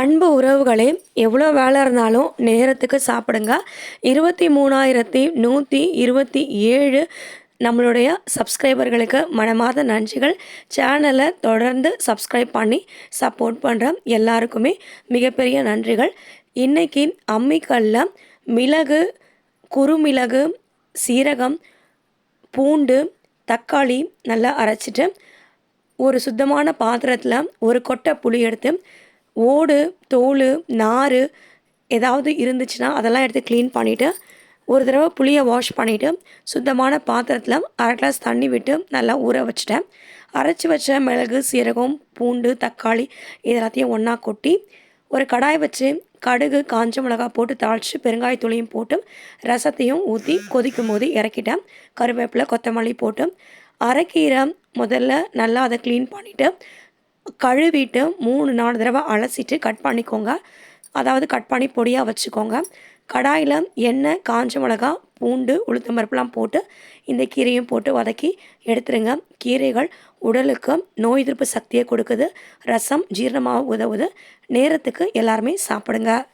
அன்பு உறவுகளே எவ்வளோ வேலை இருந்தாலும் நேரத்துக்கு சாப்பிடுங்க. இருபத்தி மூணாயிரத்தி நூற்றி இருபத்தி ஏழு நம்மளுடைய சப்ஸ்கிரைபர்களுக்கு மனமார்ந்த நன்றிகள். சேனலை தொடர்ந்து சப்ஸ்கிரைப் பண்ணி சப்போர்ட் பண்ணுற எல்லாருக்குமே மிகப்பெரிய நன்றிகள். இன்றைக்கி அம்மிக்கல்ல மிளகு குறுமிளகு சீரகம் பூண்டு தக்காளி நல்லா அரைச்சிட்டு ஒரு சுத்தமான பாத்திரத்தில் ஒரு கொட்டை புளி எடுத்து ஓடு தோல் நார் ஏதாவது இருந்துச்சுன்னா அதெல்லாம் எடுத்து க்ளீன் பண்ணிவிட்டு ஒரு தடவை புளியை வாஷ் பண்ணிவிட்டு சுத்தமான பாத்திரத்தில் அரை கிளாஸ் தண்ணி விட்டு நல்லா ஊற வச்சுட்டேன். அரைச்சி வச்ச மிளகு சீரகம் பூண்டு தக்காளி இது எல்லாத்தையும் ஒன்றா கொட்டி ஒரு கடாய் வச்சு கடுகு காஞ்ச மிளகா போட்டு தாளித்து பெருங்காயத்தூளையும் போட்டு ரசத்தையும் ஊற்றி கொதிக்கும் போது இறக்கிட்டேன். கருவேப்பிலை கொத்தமல்லி போட்டு அரைக்கீரை முதல்ல நல்லா அதை க்ளீன் பண்ணிவிட்டு கழுவிட்டு மூணு நாலு தடவை அலசிட்டு கட் பண்ணிக்கோங்க. அதாவது கட் பண்ணி பொடியாக வச்சுக்கோங்க. கடாயில் எண்ணெய் காஞ்ச மிளகா பூண்டு உளுத்தம் பருப்புலாம் போட்டு இந்த கீரையும் போட்டு வதக்கி எடுத்துருங்க. கீரைகள் உடலுக்கு நோய் எதிர்ப்பு சக்தியை கொடுக்குது. ரசம் ஜீரணமாக உதவுது. நேரத்துக்கு எல்லாருமே சாப்பிடுங்க.